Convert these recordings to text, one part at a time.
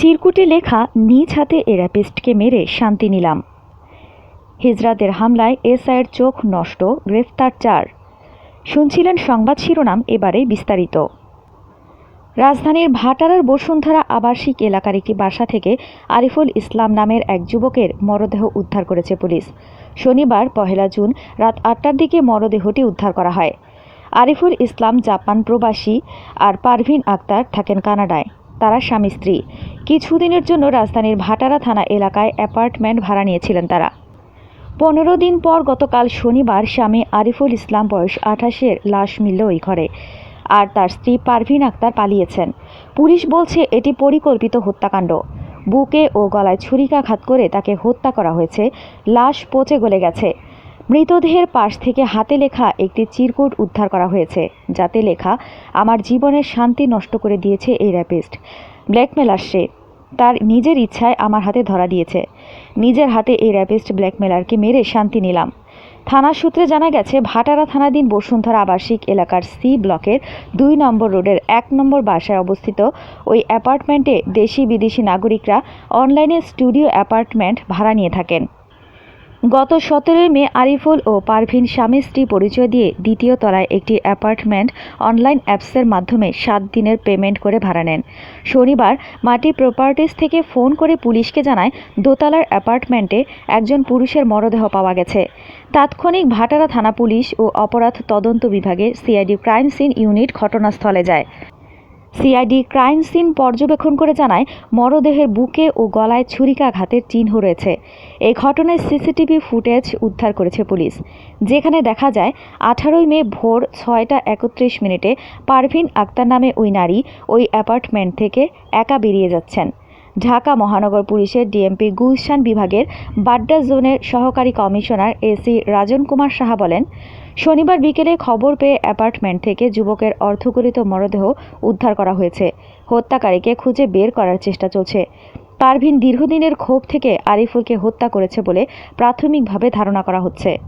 চিরকুটে লেখা নিজ হাতে এ র্যাপিস্টকে মেরে শান্তি নিলাম। হিজরাদের হামলায় এসআইয়ের চোখ নষ্ট, গ্রেফতার চার। শুনছিলেন সংবাদ শিরোনাম এবারে বিস্তারিত। রাজধানীর ভাটারার বসুন্ধরা আবাসিক এলাকার একটি বাসা থেকে আরিফুল ইসলাম নামের এক যুবকের মরদেহ উদ্ধার করেছে পুলিশ। শনিবার, পহেলা জুন, রাত আটটার দিকে মরদেহটি উদ্ধার করা হয়। আরিফুল ইসলাম জাপান প্রবাসী আর পারভিন আক্তার থাকেন কানাডায়। তারা স্বামী স্ত্রী। কিছুদিনের জন্য রাজধানীর ভাটারা থানা এলাকায় অ্যাপার্টমেন্ট ভাড়া নিয়েছিলেন তারা। পনেরো দিন পর গতকাল শনিবার স্বামী আরিফুল ইসলাম বয়স আঠাশের লাশ মিলল ওই ঘরে। আর তার স্ত্রী পারভিন আক্তার পালিয়েছেন। পুলিশ বলছে এটি পরিকল্পিত হত্যাকাণ্ড। বুকে ও গলায় ছুরিকাঘাত করে তাকে হত্যা করা হয়েছে। লাশ পচে গলে গেছে। মৃতদেহের পাশ থেকে হাতে লেখা একটি চিরকুট উদ্ধার করা হয়েছে, যাতে লেখা, আমার জীবনের শান্তি নষ্ট করে দিয়েছে এই র্যাপিস্ট। ব্ল্যাকমেলার সে তার নিজের ইচ্ছায় আমার হাতে ধরা দিয়েছে। নিজের হাতে এই র্যাপিস্ট ব্ল্যাকমেলারকে মেরে শান্তি নিলাম। থানা সূত্রে জানা গেছে, ভাটারা থানাধীন বসুন্ধরা আবাসিক এলাকার সি ব্লকের দুই নম্বর রোডের এক নম্বর বাসায় অবস্থিত ওই অ্যাপার্টমেন্টে দেশি বিদেশি নাগরিকরা অনলাইনে স্টুডিও অ্যাপার্টমেন্ট ভাড়া নিয়ে থাকেন। গত সতেরোই মে আরিফুল ও পারভিন স্বামী স্ত্রী পরিচয় দিয়ে দ্বিতীয় তলায় একটি অ্যাপার্টমেন্ট অনলাইন অ্যাপসের মাধ্যমে সাত দিনের পেমেন্ট করে ভাড়া নেন। শনিবার মাটি প্রপার্টিজ থেকে ফোন করে পুলিশকে জানায়, দোতলার অ্যাপার্টমেন্টে একজন পুরুষের মরদেহ পাওয়া গেছে। তাৎক্ষণিক ভাটারা থানা পুলিশ ও অপরাধ তদন্ত বিভাগের সিআইডি ক্রাইম সিন ইউনিট ঘটনাস্থলে যায়। সিআইডি ক্রাইম সিন পর্যবেক্ষণ করে জানায়, মরদেহের বুকে ও গলায় ছুরিকাঘাতের চিহ্ন রয়েছে। এই ঘটনায় সিসিটিভি ফুটেজ উদ্ধার করেছে পুলিশ। যেখানে দেখা যায়, আঠারোই মে ভোর ছয়টা একত্রিশ মিনিটে পারভিন আক্তার নামে ওই নারী ওই অ্যাপার্টমেন্ট থেকে একা বেরিয়ে যাচ্ছেন। ঢাকা মহানগর পুলিশের ডিএমপি গুলশান বিভাগের বাড্ডা জোনের সহকারী কমিশনার এসি রাজন কুমার সাহা বলেন শনিবার বিকেলে খবর পেয়ে অ্যাপার্টমেন্ট থেকে যুবকের অর্ধগলিত মরদেহ উদ্ধার করা হয়েছে। হত্যাকারীকে খুঁজে বের করার চেষ্টা চলছে। পারভিন দীর্ঘদিনের ক্ষোভ থেকে আরিফুলকে হত্যা করেছে বলে প্রাথমিকভাবে ধারণা করা হচ্ছে।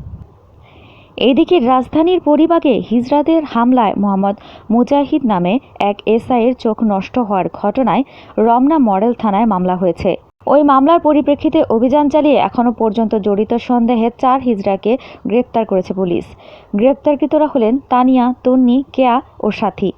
এদিকে রাজধানীর পরিবাগে হিজরাদের হামলায় মোহাম্মদ মুজাহিদ নামে এক এসআইয়ের চোখ নষ্ট হওয়ার ঘটনায় রমনা মডেল থানায় মামলা হয়েছে। ওই মামলার পরিপ্রেক্ষিতে অভিযান চালিয়ে এখনও পর্যন্ত জড়িত সন্দেহে চার হিজড়াকে গ্রেপ্তার করেছে পুলিশ। গ্রেপ্তারকৃতরা হলেন তানিয়া, তন্নি, কেয়া ও সাথী।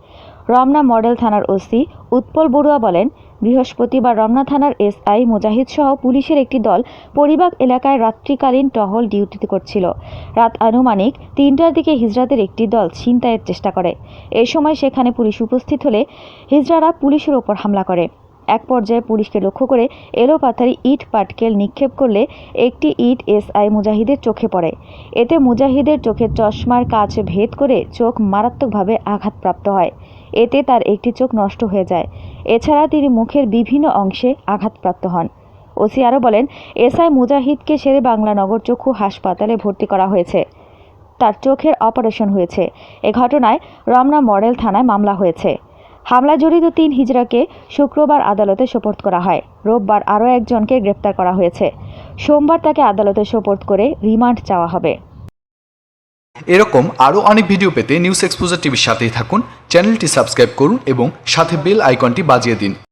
রমনা মডেল থানার ওসি উৎপল বড়ুয়া বলেন, বৃহস্পতিবার রমনা থানার এসআই মুজাহিদ সহ পুলিশের একটি দল পরিবাগ এলাকায় রাত্রিকালীন টহল ডিউটিতে করছিল। রাত আনুমানিক তিনটার দিকে হিজড়াদের একটি দল ছিনতাইয়ের চেষ্টা করে। এ সময় সেখানে পুলিশ উপস্থিত হলে হিজড়ারা পুলিশের ওপর হামলা করে। এক পর্যায়ে পুলিশকে লক্ষ্য করে এলোপাথারি ইট পাটকেল নিক্ষেপ করলে একটি ইট এসআই মুজাহিদের চোখে পড়ে। এতে মুজাহিদের চোখের চশমার কাচ ভেদ করে চোখ মারাত্মকভাবে আঘাতপ্রাপ্ত হয়। এতে তার একটি চোখ নষ্ট হয়ে যায়। এছাড়া তিনি মুখের বিভিন্ন অংশে আঘাতপ্রাপ্ত হন। ওসি আরও বলেন, এসআই মুজাহিদকে শেরে বাংলা নগর চক্ষু হাসপাতালে ভর্তি করা হয়েছে। তার চোখের অপারেশন হয়েছে। এ ঘটনায় রমনা মডেল থানায় মামলা হয়েছে। হামলা জড়িত তিন হিজড়াকে শুক্রবার আদালতে সোপর্দ করা হয়। রোববার আরও একজনকে গ্রেপ্তার করা হয়েছে। সোমবার তাকে আদালতে সোপর্দ করে রিমান্ড চাওয়া হবে। এরকম আরও অনেক ভিডিও পেতে নিউজ এক্সপোজার টিভির সাথেই থাকুন, চ্যানেলটি সাবস্ক্রাইব করুন এবং সাথে বেল আইকনটি বাজিয়ে দিন।